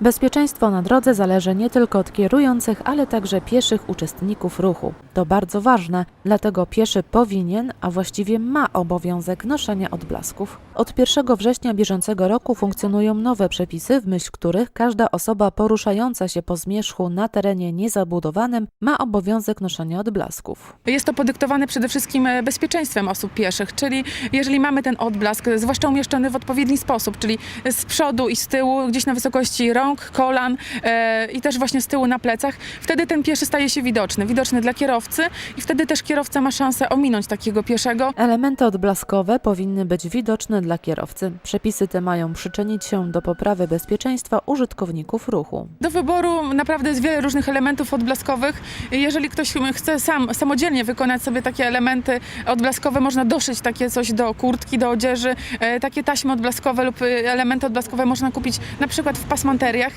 Bezpieczeństwo na drodze zależy nie tylko od kierujących, ale także pieszych uczestników ruchu. To bardzo ważne, dlatego pieszy powinien, a właściwie ma obowiązek noszenia odblasków. Od 1 września bieżącego roku funkcjonują nowe przepisy, w myśl których każda osoba poruszająca się po zmierzchu na terenie niezabudowanym ma obowiązek noszenia odblasków. Jest to podyktowane przede wszystkim e, bezpieczeństwem osób pieszych, czyli jeżeli mamy ten odblask, e, zwłaszcza umieszczony w odpowiedni sposób, czyli z przodu i z tyłu, gdzieś na wysokości rąk, kolan e, i też właśnie z tyłu na plecach, wtedy ten pieszy staje się widoczny, widoczny dla kierowcy i wtedy też kierowca ma szansę ominąć takiego pieszego. Elementy odblaskowe powinny być widoczne dla kierowcy. Przepisy te mają przyczynić się do poprawy bezpieczeństwa użytkowników ruchu. Do wyboru naprawdę jest wiele różnych elementów odblaskowych. Jeżeli ktoś chce sam samodzielnie wykonać sobie takie elementy odblaskowe, można doszyć takie coś do kurtki, do odzieży. E, Takie taśmy odblaskowe lub e, elementy odblaskowe można kupić na przykład w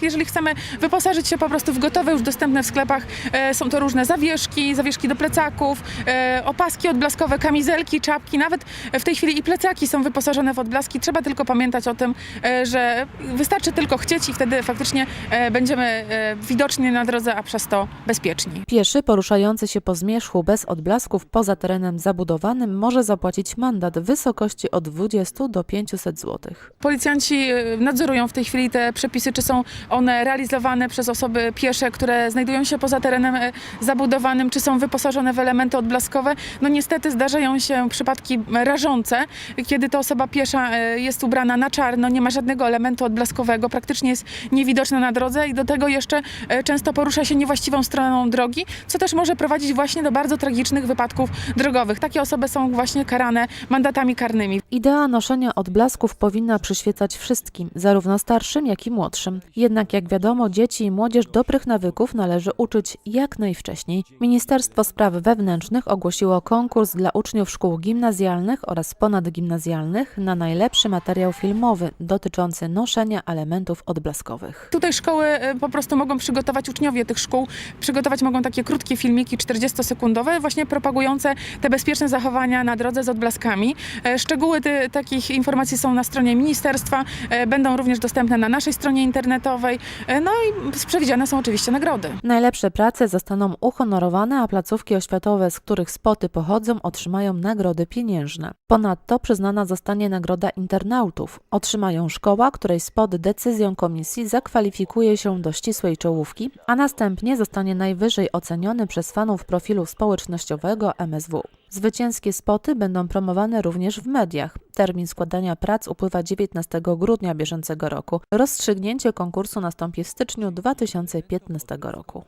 Jeżeli chcemy wyposażyć się po prostu w gotowe, już dostępne w sklepach, e, są to różne zawieszki, zawieszki do plecaków, e, opaski odblaskowe, kamizelki, czapki, nawet w tej chwili i plecaki są wyposażone w odblaski. Trzeba tylko pamiętać o tym, e, że wystarczy tylko chcieć i wtedy faktycznie e, będziemy e, widoczni na drodze, a przez to bezpieczni. Pieszy poruszający się po zmierzchu bez odblasków poza terenem zabudowanym może zapłacić mandat w wysokości od 20 do 500 zł. Policjanci e, nadzorują w tej chwili te przepisy, czy są one realizowane przez osoby piesze, które znajdują się poza terenem e, zabudowanym, czy są wyposażone w elementy odblaskowe. No niestety zdarzają się przypadki rażące, kiedy to osoba piesza e, jest ubrana na czarno, nie ma żadnego elementu odblaskowego, praktycznie jest niewidoczna na drodze i do tego jeszcze e, często porusza się niewłaściwą stroną drogi, co też może prowadzić właśnie do bardzo tragicznych wypadków drogowych. Takie osoby są właśnie karane mandatami karnymi. Idea noszenia odblasków powinna przyświecać wszystkim, zarówno starszym, jak i młodszym. Jednak jak wiadomo, dzieci i młodzież dobrych nawyków należy uczyć jak najwcześniej. Ministerstwo Spraw Wewnętrznych ogłosiło konkurs dla uczniów szkół gimnazjalnych oraz ponadgimnazjalnych na najlepszy materiał filmowy dotyczący noszenia elementów odblaskowych. Tutaj szkoły e, po prostu mogą przygotować, uczniowie tych szkół, przygotować mogą takie krótkie filmiki 40-sekundowe, właśnie propagujące te bezpieczne zachowania na drodze z odblaskami. E, Szczegóły ty, takich informacji są na stronie ministerstwa, e, będą również dostępne na naszej stronie internetowej, e, no i przewidziane są oczywiście nagrody. Najlepsze prace zostaną uhonorowane, a placówki oświatowe, z których spoty pochodzą, otrzymają nagrody pieniężne. Ponadto przyznana zostanie nagroda internautów. Otrzymają szkoła, której spot decyzją komisji zakwalifikuje się do ścisłej czołówki, a następnie zostanie najwyżej oceniony przez fanów profilu społecznościowego MSW. Zwycięskie spoty będą promowane również w mediach. Termin składania prac upływa 19 grudnia bieżącego roku. Rozstrzygnięcie konkursu nastąpi w styczniu 2015 roku.